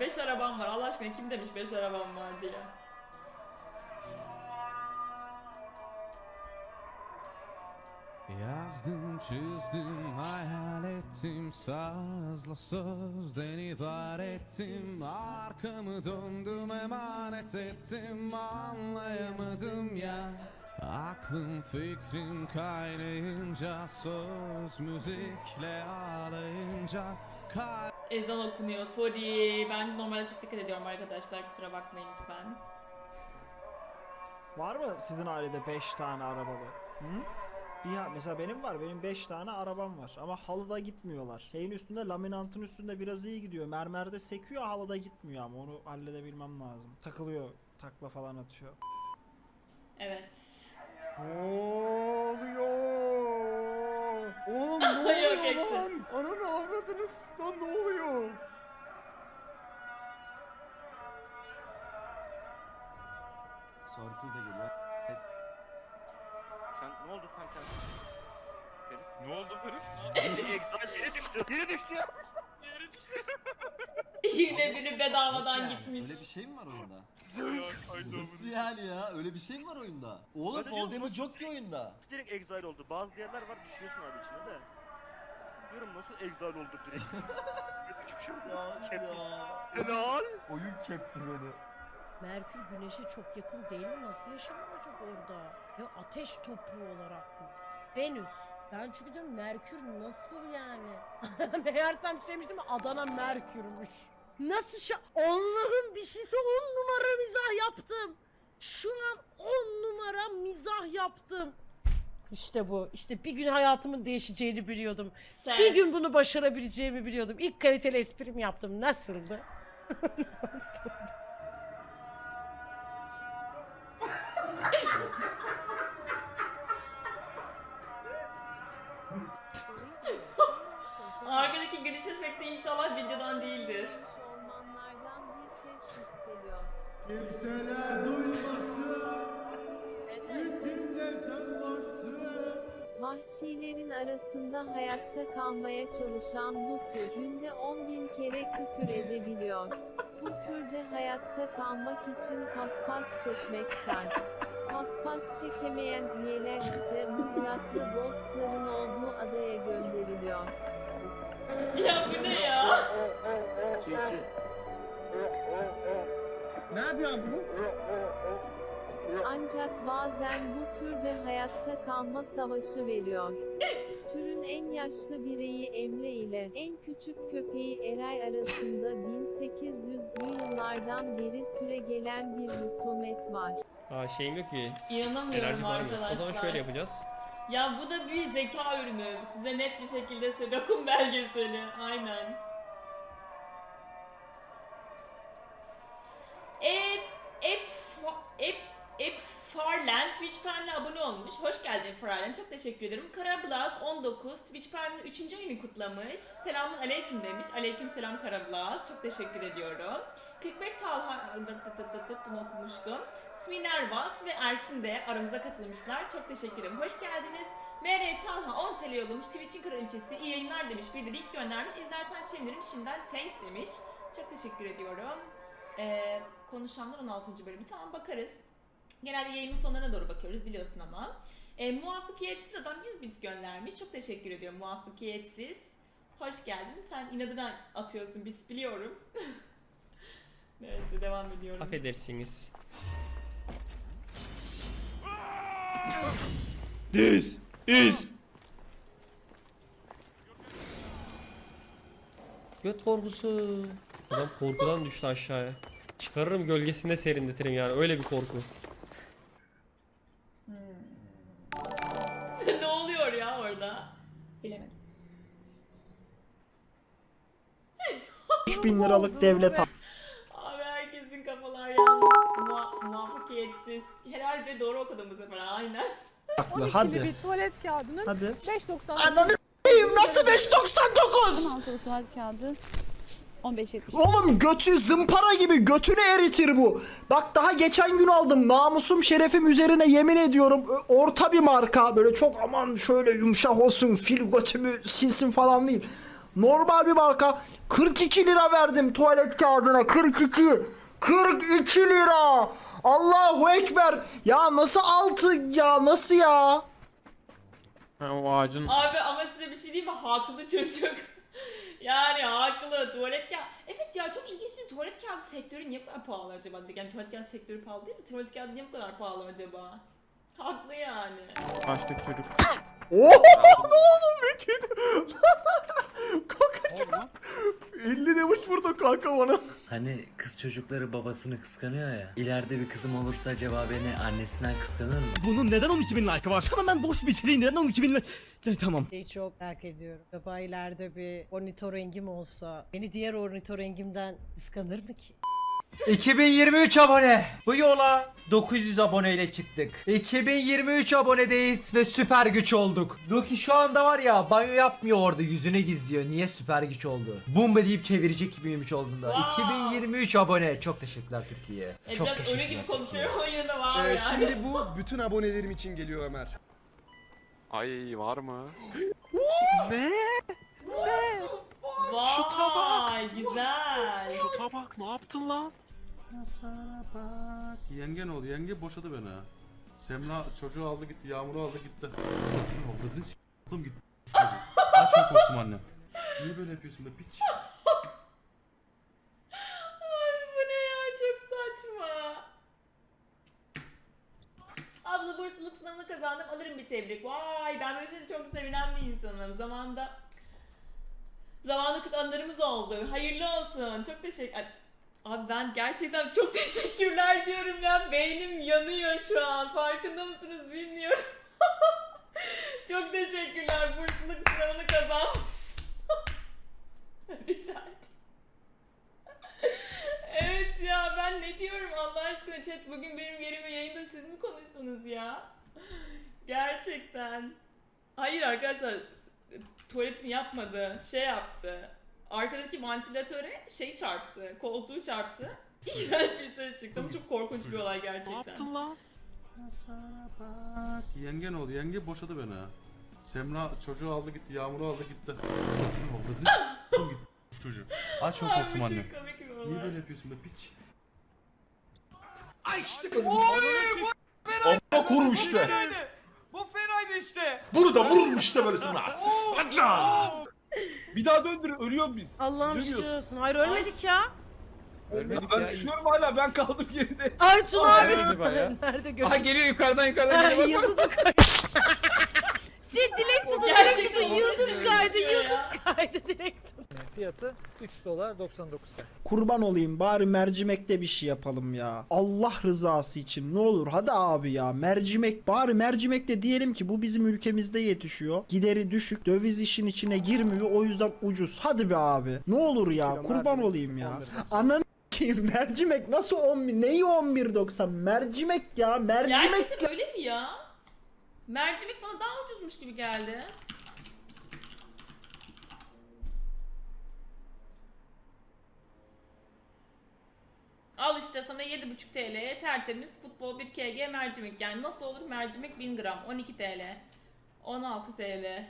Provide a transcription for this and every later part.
5 arabam var. Allah aşkına kim demiş 5 arabam var diye. Yazdım çizdim hayal ettim Sazla sözden ibarettim Arkamı döndüm emanet ettim Anlayamadım ya Aklım fikrim kaynayınca Söz müzikle ağlayınca Kalp Ezan okunuyor. Sorry. Ben normalde çok dikkat ediyorum arkadaşlar. Kusura bakmayın lütfen. Var mı sizin ailede 5 tane arabalı? Hı? Bir mesela benim var. Benim 5 tane arabam var. Ama halıda gitmiyorlar. Şeyin üstünde, laminantın üstünde biraz iyi gidiyor. Mermerde sekiyor, halıda gitmiyor ama onu halledebilmem lazım. Takılıyor, takla falan atıyor. Evet. Ne oluyor? Oğlum ne Yok, oluyor eksi. lan? Ananı avradınız lan ne oluyor? Circle da geliyor. Sen ne oldu sen sen? Ne oldu Ferit? Exile yere düştü. Yere düştü ya. Yine biri Nasıl bedavadan yani? gitmiş. Öyle bir şey mi var oyunda? Kaydı Nasıl yani ya? Öyle bir şey mi var oyunda? Oğlum Ben de diyorum, fall damage yok ki oyunda. Direkt exile oldu. Bazı yerler var düşüyorsun abi içine de. Diyorum nasıl exile oldu direkt. Hiçbir şey yok. Ya ya. Helal. Oyun kepti beni. Merkür Güneş'e çok yakın değil mi? Nasıl yaşanacak orada? Ya ateş topuğu olarak mı? Venüs. Ben çünkü diyorum Merkür nasıl yani? Meğersem şeymiş değil mi? Adana Merkürmüş. Nasıl şa... Allah'ım bir şeyse on numara mizah yaptım. Şu an on numara mizah yaptım. İşte bu. İşte bir gün hayatımın değişeceğini biliyordum. Sen. Bir gün bunu başarabileceğimi biliyordum. İlk kaliteli esprimi yaptım. Nasıldı? Arkadaki giriş efekti inşallah videodan değildir. Ormanlardan bir ses yükseliyor. Kimseler duymasın. Gittiğimde sen varsın. Vahşilerin arasında hayatta kalmaya çalışan bu tür günde 10 bin kere küfür edebiliyor. Bu türde hayatta kalmak için paspas çekmek şart. Paspas çekemeyen üyeler ise mızraklı ghostların olduğu adaya gönderiliyor. Ya bu ne ya? Ne yapıyorsun bu? Ancak bazen bu türde hayatta kalma savaşı veriyor. Türün en yaşlı bireyi Emre ile en küçük köpeği Eray arasında 1800'lü yıllardan beri süre gelen bir husumet var. Aa şeyim yok ki. İnanamıyorum Enerji var mı? arkadaşlar. O zaman şöyle yapacağız. Ya bu da bir zeka ürünü. Size net bir şekilde söylüyorum. Belgeseli. Aynen. Twitch Prime'le abone olmuş. Hoş geldin Farland. Çok teşekkür ederim. Karablas 19 Twitch Prime'ın 3. ayını kutlamış. Selamun aleyküm demiş. Aleyküm selam Karablas. Çok teşekkür ediyorum. 45 Talha bunu okumuştum. Sminer Vas ve Ersin de aramıza katılmışlar. Çok teşekkür ederim. Hoş geldiniz. MR Talha 10 TL yollamış. Twitch'in kraliçesi iyi yayınlar demiş. Bir de link göndermiş. İzlersen sevinirim. Şimdiden thanks demiş. Çok teşekkür ediyorum. Ee, konuşanlar 16. bölümü. Tamam bakarız. Genelde yayının sonlarına doğru bakıyoruz biliyorsun ama. Ee, muvaffakiyetsiz adam 100 bit göndermiş. Çok teşekkür ediyorum muvaffakiyetsiz. Hoş geldin. Sen inadına atıyorsun bits biliyorum. Neyse devam ediyorum. Affedersiniz. This is Göt korkusu. Adam korkudan düştü aşağıya. Çıkarırım gölgesinde serinletirim yani öyle bir korku. ne oluyor ya orada? Bilemedim. 3000 liralık devlet Abi herkesin kafalar yandı. Muha muvaffakiyetsiz. Helal ve doğru okudum bu sefer. Aynen. haklı. Hadi. bir tuvalet kağıdının Hadi. 5.90 Ananı s**eyim nasıl 5.99? 16 tuvalet kağıdı 15.70. Oğlum götü zımpara gibi götünü eritir bu. Bak daha geçen gün aldım. Namusum şerefim üzerine yemin ediyorum. Orta bir marka. Böyle çok aman şöyle yumuşak olsun. Fil götümü silsin falan değil. Normal bir marka. 42 lira verdim tuvalet kağıdına. 42. 42 lira. Allahu Ekber. Ya nasıl altı ya nasıl ya? Ha, o ağacın Abi ama size bir şey diyeyim mi? Haklı çocuk. Yani haklı. Tuvalet kağıdı. Evet ya çok ilginç değil? Tuvalet kağıdı sektörü niye bu kadar pahalı acaba? Yani tuvalet kağıdı sektörü pahalı değil mi? Tuvalet kağıdı niye bu kadar pahalı acaba? Haklı yani. açtık çocuk. Oo ne oldu Metin? kanka 50 demiş burada kanka bana. Hani kız çocukları babasını kıskanıyor ya. İleride bir kızım olursa acaba beni annesinden kıskanır mı? Bunun neden 12 bin like'ı var? Tamamen boş bir şey değil. Neden 12 bin like? Tamam. Şeyi çok merak ediyorum. Acaba ileride bir ornitorengim olsa beni diğer ornitorengimden kıskanır mı ki? 2023 abone. Bu yola 900 aboneyle çıktık. 2023 abonedeyiz ve süper güç olduk. Loki şu anda var ya banyo yapmıyor orada yüzüne gizliyor. Niye süper güç oldu? Bumba deyip çevirecek 2023 olduğunda. Wow. 2023 abone. Çok teşekkürler Türkiye. E, Çok biraz ölü teşekkürler. gibi konuşuyor yine de var Ee, yani. şimdi bu bütün abonelerim için geliyor Ömer. Ay var mı? Vay güzel. Şu tabak ne yaptın lan? Yengen oldu. Yenge boşadı beni ha. Semra çocuğu aldı gitti. Yağmur'u aldı gitti. Avradını s**tim gitti. Ay çok korktum annem. Niye böyle yapıyorsun be piç? Ay bu ne ya çok saçma. Abla bursluluk sınavını kazandım alırım bir tebrik. Vay ben böyle şeylere çok sevinen bir insanım. Zamanda Zamanında çok anılarımız oldu. Hayırlı olsun. Çok teşekkür... Abi ben gerçekten çok teşekkürler diyorum ya. Beynim yanıyor şu an. Farkında mısınız bilmiyorum. çok teşekkürler. Bursluluk sınavını kazanmışsın. Rica. Evet ya ben ne diyorum Allah aşkına chat bugün benim yerime yayında siz mi konuştunuz ya? Gerçekten. Hayır arkadaşlar tuvaletini yapmadı şey yaptı. Arkadaki vantilatöre şey çarptı koltuğu çarptı. İğrenç bir ses çıktı ama çok korkunç bir olay gerçekten. lan? Yengen oldu. Yenge boşadı beni ha. Semra çocuğu aldı gitti. Yağmur'u aldı gitti. Avradını s**tim gitti. Ay çok korktum annem. çok komik bir olay. Niye böyle yapıyorsun be piç? Amma kurum işte. Bu fenaydı işte. Bunu da vururum işte böyle sana. Bir daha döndür. Ölüyoruz biz. Allah'ım şükür olsun. Hayır ölmedik ya. Ölmedik Ben ya. düşüyorum hala. Ben kaldım geride. Ay Tuna abi. Nerede? Nerede gördün? Aha geliyor yukarıdan yukarıdan Ha, geliyor. Bak, Yıldız kaydı. Cid dilek tutun dilek Gerçekten tutun. olmuş Yıldız böyle bir kaydı şey ya. yıldız kaydı dilek tutun. Fiyatı 3 dolar 99 cent. Kurban olayım bari mercimekte bir şey yapalım ya. Allah rızası için ne olur hadi abi ya mercimek bari mercimekte diyelim ki bu bizim ülkemizde yetişiyor. Gideri düşük döviz işin içine girmiyor o yüzden ucuz. Hadi be abi ne olur ya kurban olayım ya. Ananı kim mercimek nasıl 11 neyi 11.90 mercimek ya mercimek Gerçekten öyle mi ya? Mercimek bana daha ucuzmuş gibi geldi. Al işte sana 7,5 TL'ye tertemiz futbol 1 KG mercimek. Yani nasıl olur mercimek 1000 gram 12 TL. 16 TL.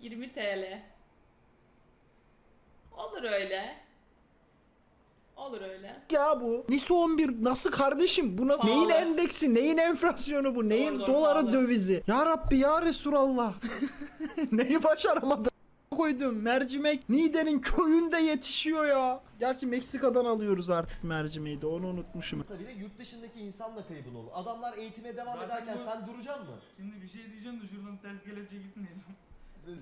20 TL. Olur öyle. Olur öyle. ya bu. Nesi 11 nasıl kardeşim? Buna Pahalı. neyin endeksi, neyin enflasyonu bu, neyin Doğru, doları pahalı. dövizi? Ya Rabbi ya Resulallah. Neyi başaramadı? Koydum mercimek Niğde'nin köyünde yetişiyor ya. Gerçi Meksika'dan alıyoruz artık mercimeği de onu unutmuşum. Bir de yurt dışındaki insanla kaybın olur. Adamlar eğitime devam ederken sen duracaksın mı? Şimdi bir şey diyeceğim de şuradan ters kelepçe gitmeyelim.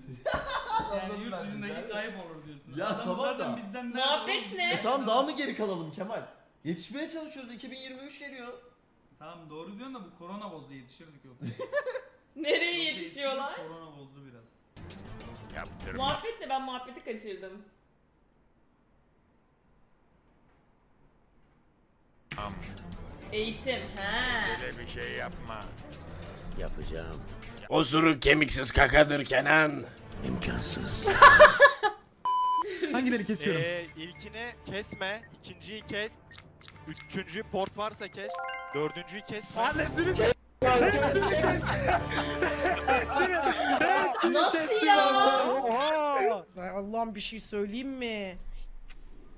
Anladım yani yurt ben dışındaki seni. kayıp olur diyorsun. Ya Adam tamam zaten da. bizden nerede Muhabbet oğlum? ne? E tamam daha mı geri kalalım Kemal? Yetişmeye çalışıyoruz 2023 geliyor. Tamam doğru diyorsun da bu korona bozdu yetişirdik yoksa. Nereye Yoksa yetişiyorlar? Korona bozdu biraz. Muhabbet ne? Ben muhabbeti kaçırdım. Eğitim. He. bir şey yapma. Yapacağım. Osuruk kemiksiz kakadır Kenan. İmkansız. Hangileri kesiyorum? Ee, ilkini kesme, ikinciyi kes, üçüncüyü port varsa kes, dördüncüyü kesme. Nasıl ya? Ay Allah'ım bir şey söyleyeyim mi?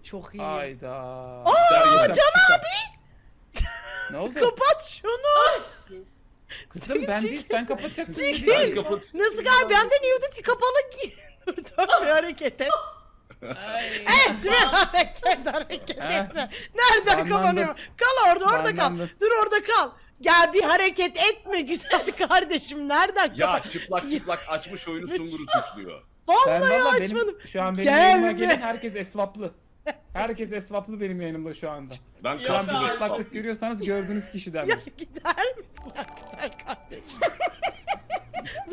Çok iyi. Hayda. Aa Can abi! Ne oldu? Kapat şunu. Kızım ben değil sen kapatacaksın. Çekil. Nasıl galiba ben de nudity kapalı ki. Dur dur bir hareket et. Evet bir hareket hareket etme. Nereden kapanıyor? Kal orada orada kal. Dur orada kal. Gel bir hareket etme güzel kardeşim. Nereden kapan? çıplak çıplak açmış oyunu Sungur'u suçluyor. Sen Vallahi valla açmadım. benim, şu an benim Gelme. yayınıma gelin herkes esvaplı. Herkes esvaplı benim yayınımda şu anda. Ben Şu an bir çıplaklık görüyorsanız gördüğünüz kişidendir. Ya gider misin lan güzel kardeşim?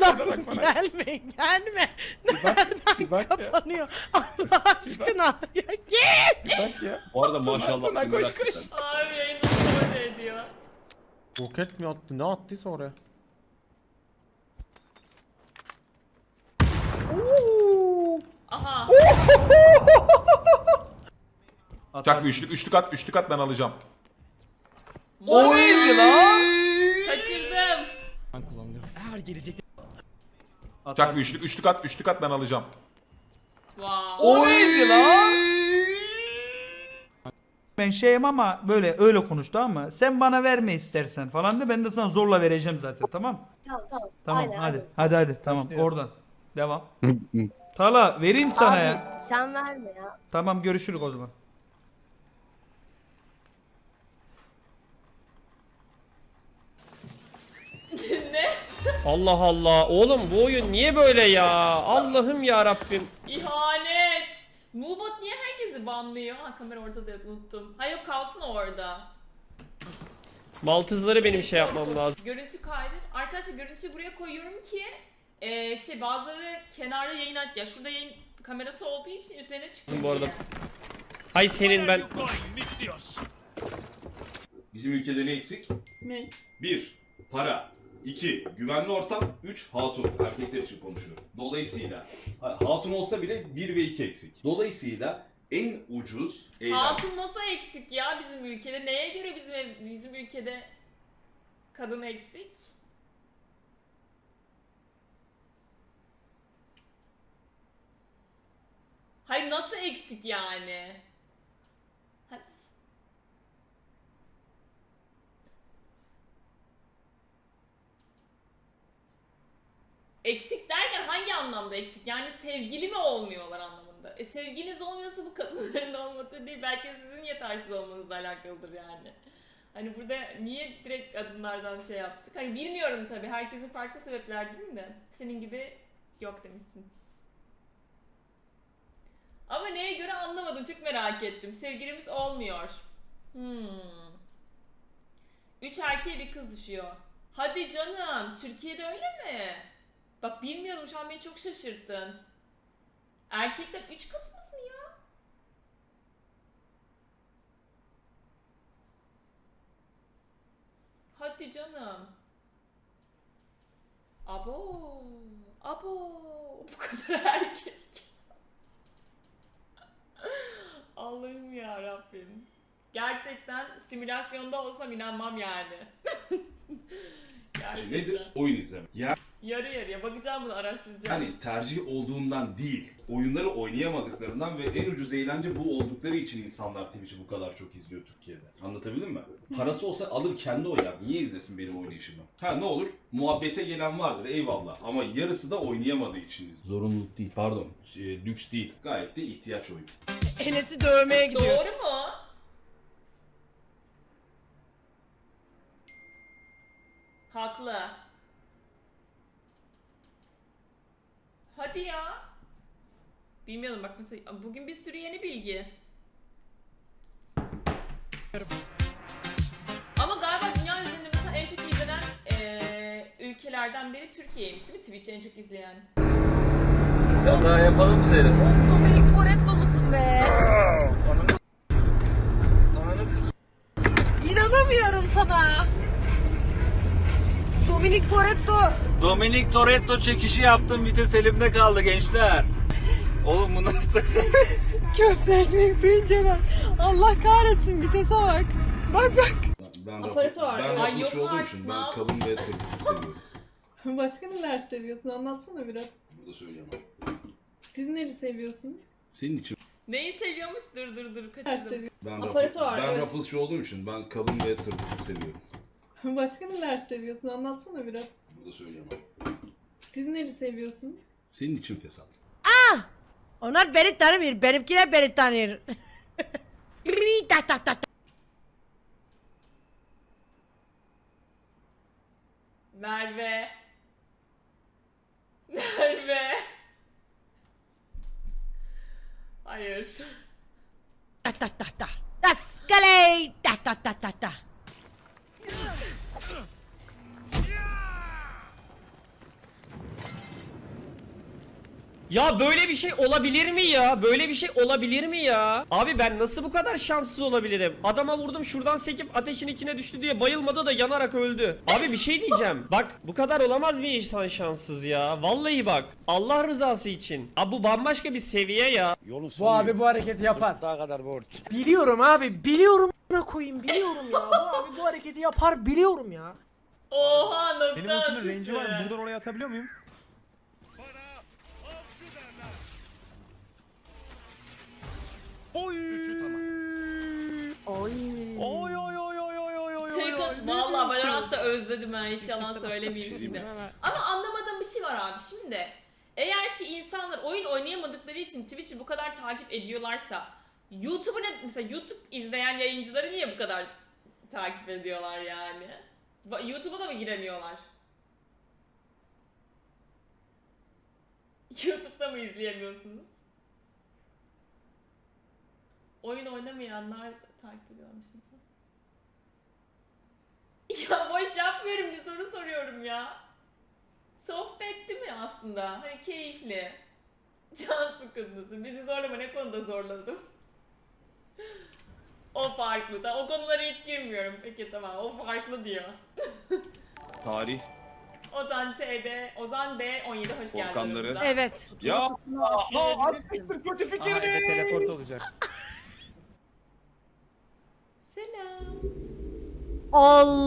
Lan bana. gelme gelme. Bir bak, bir bak ya. Kapanıyor. Allah aşkına. Ya git. Bir bak ya. Bu arada maşallah Tuna, koş, koş. Abi yayını böyle ediyor. Roket mi attı? Ne attıysa oraya. Aha. Çak bir üçlük, üçlük at, üçlük at ben alacağım. Oy lan. Kaçırdım. Çak bir üçlük, üçlük at, üçlük at ben alacağım. Wow. Ben şeyim ama böyle öyle konuştu ama sen bana verme istersen falan de ben de sana zorla vereceğim zaten tamam? Tamam tamam. Tamam Aynen, hadi. Hadi hadi tamam oradan. Devam. Tala vereyim sana Abi, ya. Sen verme ya. Tamam görüşürüz o zaman. ne? Allah Allah. Oğlum bu oyun niye böyle ya? Allah'ım ya Rabbim. İhanet. Mubot niye herkesi banlıyor? Ha kamera orada da evet, unuttum. Ha yok kalsın orada. Maltızları benim şey yapmam lazım. Görüntü kaydı. Arkadaşlar görüntüyü buraya koyuyorum ki e, şey bazıları kenarda yayın aç ya şurada yayın kamerası olduğu için üzerine çıksın Bu arada. diye. Hay senin ben. Bizim ülkede ne eksik? Ne? 1. Para. 2. Güvenli ortam. 3. Hatun. Erkekler için konuşuyorum. Dolayısıyla ha- hatun olsa bile 1 ve 2 eksik. Dolayısıyla en ucuz eğlence. Hatun nasıl eksik ya bizim ülkede? Neye göre bizim bizim ülkede kadın eksik? Hayır nasıl eksik yani? Ha, s- Eksik derken hangi anlamda eksik? Yani sevgili mi olmuyorlar anlamında? E sevginiz olmuyorsa bu kadınların olmadığı değil. Belki sizin yetersiz olmanızla alakalıdır yani. Hani burada niye direkt kadınlardan şey yaptık? Hani bilmiyorum tabii. Herkesin farklı sebepler değil de. Senin gibi yok demişsin. Ama neye göre anlamadım. Çok merak ettim. Sevgilimiz olmuyor. Hmm. Üç erkeğe bir kız düşüyor. Hadi canım. Türkiye'de öyle mi? Bak bilmiyordum şu an beni çok şaşırttın. Erkekler 3 katımız mı ya? Hadi canım. Abo. Abo. Bu kadar erkek. Allah'ım ya Rabbim. Gerçekten simülasyonda olsam inanmam yani. Gerçekten. Nedir? Oyun izleme. Ya Yarı yarıya bakacağım bunu araştıracağım. hani tercih olduğundan değil, oyunları oynayamadıklarından ve en ucuz eğlence bu oldukları için insanlar Twitch'i bu kadar çok izliyor Türkiye'de. Anlatabildim mi? Parası olsa alır kendi oynar. Niye izlesin benim oynayışımı? Ha ne olur? Muhabbete gelen vardır eyvallah ama yarısı da oynayamadığı için izliyor. Zorunluluk değil pardon. Şey, lüks değil. Gayet de ihtiyaç oyunu. Enes'i dövmeye gidiyor. Doğru mu? Haklı. Hadi ya. Bilmiyorum bak mesela bugün bir sürü yeni bilgi. Ama galiba dünya üzerinde mesela en çok izlenen eee, ülkelerden biri Türkiye'ymiş değil mi? Twitch'i en çok izleyen. Kaza yapalım mı seni? Dominik Toretto musun be? İnanamıyorum sana. Dominik Toretto. Dominik Toretto çekişi yaptım vites elimde kaldı gençler. Oğlum bu nasıl Köfte ekmek duyunca ben. Allah kahretsin vitese bak. Bak bak. Ben Aparatör. Ben Ay yok olduğum artık, için ne ben yap- kalın ve tepkili seviyorum. Başka neler seviyorsun anlatsana biraz. Burada söyleyemem. Siz neyi seviyorsunuz? Senin için. Neyi seviyormuş? Dur dur dur kaçırdım. Ben, Aparatör, ben evet. Ruffles'çı olduğum için ben kalın ve tırtıklı seviyorum. Başka neler seviyorsun? Anlatsana biraz. Burada söyleyemem. Siz neyi seviyorsunuz? Senin için fesat. Onlar beni tanımıyor. Benimkiler beni tanıyor. tak tak tak tak. Merve. Merve. Hayır. Tak tak tak tak. Taskale. Tak tak tak tak tak. Uh. Ya böyle bir şey olabilir mi ya? Böyle bir şey olabilir mi ya? Abi ben nasıl bu kadar şanssız olabilirim? Adama vurdum şuradan sekip ateşin içine düştü diye bayılmadı da yanarak öldü. Abi bir şey diyeceğim. Bak bu kadar olamaz bir insan şanssız ya. Vallahi bak. Allah rızası için. Abi bu bambaşka bir seviye ya. Bu abi bu hareketi yapar. Daha kadar borç. Biliyorum abi biliyorum a**ına koyayım biliyorum ya. Bu abi bu hareketi yapar biliyorum ya. Oha nokta atışı. oraya atabiliyor muyum? Oy. Oy oy oy oy oy oy oy. Tweet at. Valla Valorant'ta özledim ben hiç yalan söylemeyeyim şimdi. Ama anlamadığım bir şey var abi şimdi. Eğer ki insanlar oyun oynayamadıkları için Twitch'i bu kadar takip ediyorlarsa YouTube'u ne mesela YouTube izleyen yayıncıları niye bu kadar takip ediyorlar yani? YouTube'a da mı giremiyorlar? YouTube'da mı izleyemiyorsunuz? Oyun oynamayanlar da takip ediyorlarmış insan. Ya boş yapmıyorum bir soru soruyorum ya. Sohbet değil mi aslında? Hani keyifli. Can sıkıntısı. Bizi zorlama ne konuda zorladım? o farklı da. O konulara hiç girmiyorum. Peki tamam. O farklı diyor. Tarih. Ozan TB, Ozan B 17 hoş geldin. Volkanları. aramıza. Evet. Ya. Aha artık kötü fikir mi? teleport olacak. Selam. Allah.